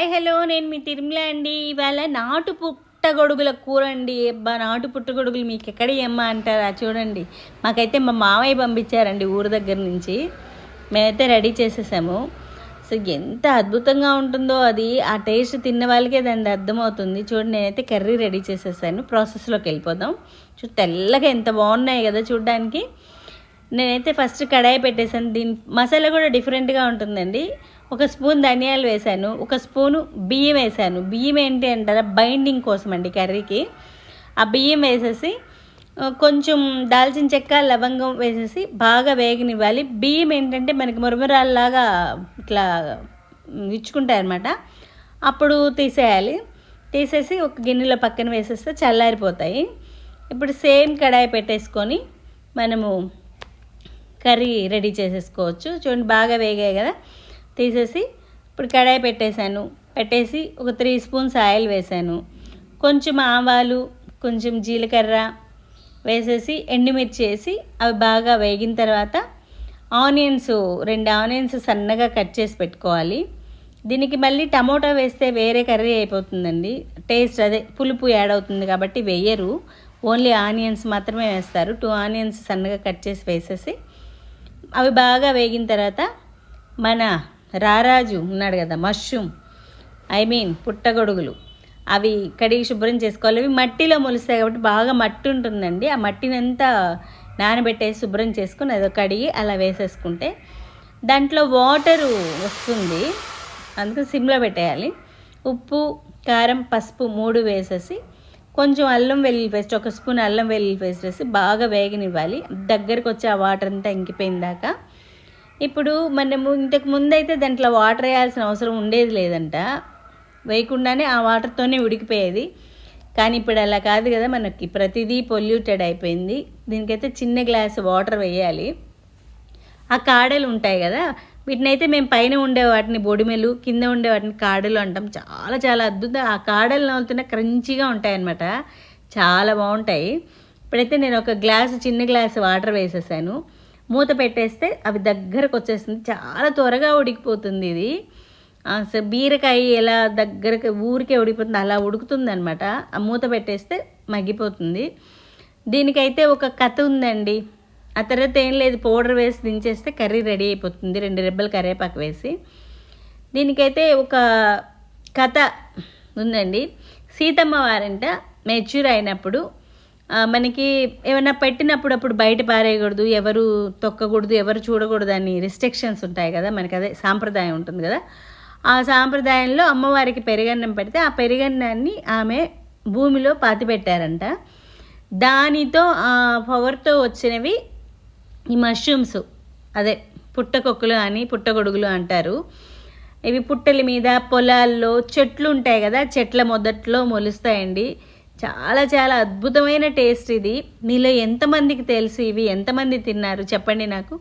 Hi hello నేను మీ తిరుమల అండి. ఇవాళ నాటు పుట్టగొడుగుల కూర అండి. అబ్బా నాటు పుట్టగొడుగులు మీకు ఎక్కడ ఏమ్మా అంటారా? చూడండి. మాకైతే మా మామయ్య పంపించారండి ఊరు దగ్గర నుంచి. మేమైతే రెడీ చేసేసాము. సో ఎంత అద్భుతంగా ఉంటుందో అది. ఆ టేస్ట్ తిన్న వాళ్ళకే దాన్ని అర్థమవుతుంది. చూడండి నేనైతే కర్రీ రెడీ చేసేసాను. ప్రాసెస్లోకి వెళ్ళిపోదాం. చూ తెల్లగా ఎంత బాగున్నాయి కదా చూడడానికి. నేనైతే ఫస్ట్ కడాయి పెట్టేసాను దీని మసాలా కూడా డిఫరెంట్గా ఉంటుందండి. ఒక స్పూన్ ధనియాలు వేశాను ఒక స్పూను బియ్యం వేశాను. బియ్యం ఏంటి అంటారా బైండింగ్ కోసం అండి కర్రీకి. ఆ బియ్యం వేసేసి కొంచెం దాల్చిన చెక్క లవంగం వేసేసి బాగా వేగనివ్వాలి. బియ్యం ఏంటంటే మనకి మురమురాల్లాగా ఇట్లా ఇచ్చుకుంటాయన్నమాట. అప్పుడు తీసేయాలి. తీసేసి ఒక గిన్నెలో పక్కన వేసేస్తే చల్లారిపోతాయి. ఇప్పుడు సేమ్ కడాయి పెట్టేసుకొని మనము కర్రీ రెడీ చేసేసుకోవచ్చు. చూడండి బాగా వేగాయి కదా. తీసేసి ఇప్పుడు కడాయి పెట్టేశాను. పెట్టేసి ఒక త్రీ స్పూన్స్ ఆయిల్ వేసాను కొంచెం ఆవాలు కొంచెం జీలకర్ర వేసేసి ఎండుమిర్చి వేసి అవి బాగా వేగిన తర్వాత ఆనియన్స్ రెండు ఆనియన్స్ సన్నగా కట్ చేసి పెట్టుకోవాలి. దీనికి మళ్ళీ టమోటా వేస్తే వేరే కర్రీ అయిపోతుందండి. టేస్ట్ అదే పులుపు యాడ్ అవుతుంది కాబట్టి వేయరు. ఓన్లీ ఆనియన్స్ మాత్రమే వేస్తారు. టూ ఆనియన్స్ సన్నగా కట్ చేసి వేసేసి అవి బాగా వేగిన తర్వాత మన రారాజు ఉన్నాడు కదా మష్రూమ్. ఐ మీన్ పుట్టగొడుగులు. అవి కడిగి శుభ్రం చేసుకోవాలి. అవి మట్టిలో మొలుస్తాయి కాబట్టి బాగా మట్టి ఉంటుందండి. ఆ మట్టిని అంతా నానబెట్టేసి శుభ్రం చేసుకుని అది కడిగి అలా వేసేసుకుంటే దాంట్లో వాటరు వస్తుంది. అందుకు సిమ్లో పెట్టేయాలి. ఉప్పు కారం పసుపు మూడు వేసేసి కొంచెం అల్లం వెల్లుల్లి పేస్ట్ ఒక స్పూన్ అల్లం వెల్లుల్లి పేస్ట్ వేసి బాగా వేగనివ్వాలి. దగ్గరకు వచ్చి ఆ వాటర్ అంతా ఇంకిపోయిన దాకా ఇప్పుడు మనము ఇంతకు ముందు అయితే దాంట్లో వాటర్ వేయాల్సిన అవసరం ఉండేది లేదంట. వేయకుండానే ఆ వాటర్తోనే ఉడికిపోయేది. కానీ ఇప్పుడు అలా కాదు కదా మనకి. ప్రతిదీ పొల్యూటెడ్ అయిపోయింది. దీనికైతే చిన్న గ్లాస్ వాటర్ వేయాలి. ఆ కాడలు ఉంటాయి కదా. వీటినైతే మేము పైన ఉండే వాటిని బొడిమెలు కింద ఉండే వాటిని కాడలు అంటాం. చాలా చాలా అద్భుతం ఆ కాడలు నవ్వుతున్న క్రంచిగా ఉంటాయన్నమాట. చాలా బాగుంటాయి. ఇప్పుడైతే నేను ఒక గ్లాసు చిన్న గ్లాసు వాటర్ వేసేసాను. మూత పెట్టేస్తే అవి దగ్గరకు వచ్చేస్తుంది. చాలా త్వరగా ఉడికిపోతుంది ఇది. అసలు బీరకాయ ఎలా దగ్గరకు ఊరికే ఉడికిపోతుంది అలా ఉడుకుతుంది అనమాట ఆ మూత పెట్టేస్తే మగ్గిపోతుంది. దీనికైతే ఒక కథ ఉందండి. ఆ తర్వాత ఏం లేదు పౌడర్ వేసి దించేస్తే కర్రీ రెడీ అయిపోతుంది. రెండు రెబ్బలు కరివేపాకు వేసి. దీనికైతే ఒక కథ ఉందండి. సీతమ్మ వారంట మెచ్యూర్ అయినప్పుడు మనకి ఏమైనా పెట్టినప్పుడు అప్పుడు బయట పారేయకూడదు ఎవరు తొక్కకూడదు ఎవరు చూడకూడదు అని రిస్ట్రిక్షన్స్ ఉంటాయి కదా మనకి అదే సాంప్రదాయం ఉంటుంది కదా. ఆ సాంప్రదాయంలో అమ్మవారికి పెరుగన్నం పెడితే ఆ పెరుగన్నాన్ని ఆమె భూమిలో పాతి పెట్టారంట దానితో ఆ పవర్తో వచ్చినవి ఈ మష్రూమ్స్ అదే పుట్టకొక్కులు అని పుట్టగొడుగులు అంటారు. ఇవి పుట్టల మీద పొలాల్లో చెట్లు ఉంటాయి కదా చెట్ల మొదట్లో మొలుస్తాయండి. చాలా చాలా అద్భుతమైన టేస్ట్ ఇది. మీలో ఎంతమందికి తెలుసు ఇవి? ఎంతమంది తిన్నారు? చెప్పండి నాకు.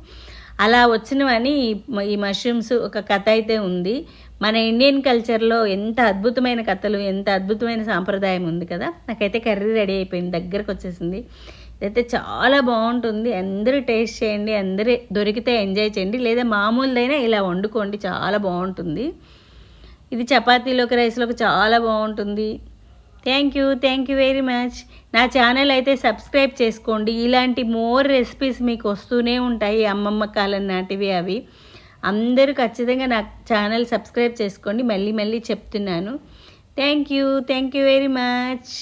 అలా వచ్చినవని ఈ- మష్రూమ్స్ ఒక కథ అయితే ఉంది. మన ఇండియన్ కల్చర్లో ఎంత అద్భుతమైన కథలు ఎంత అద్భుతమైన సాంప్రదాయం ఉంది కదా? నాకైతే కర్రీ రెడీ అయిపోయింది. దగ్గరకు వచ్చేసింది. ఇదైతే చాలా బాగుంటుంది. అందరూ టేస్ట్ చేయండి అందరూ దొరికితే ఎంజాయ్ చేయండి. లేదా మామూలుదైనా ఇలా వండుకోండి. చాలా బాగుంటుంది. ఇది చపాతీలోకి రైస్లోకి చాలా బాగుంటుంది. Thank you thank you very much నా ఛానల్ అయితే సబ్స్క్రైబ్ చేసుకోండి. ఇలాంటి మోర్ రెసిపీస్ మీకు వస్తూనే ఉంటాయి అమ్మమ్మ కాలం నాటివి అవి. అందరూ ఖచ్చితంగా నా ఛానల్ సబ్స్క్రైబ్ చేసుకోండి. మళ్ళీ మళ్ళీ చెప్తున్నాను. Thank you thank you very much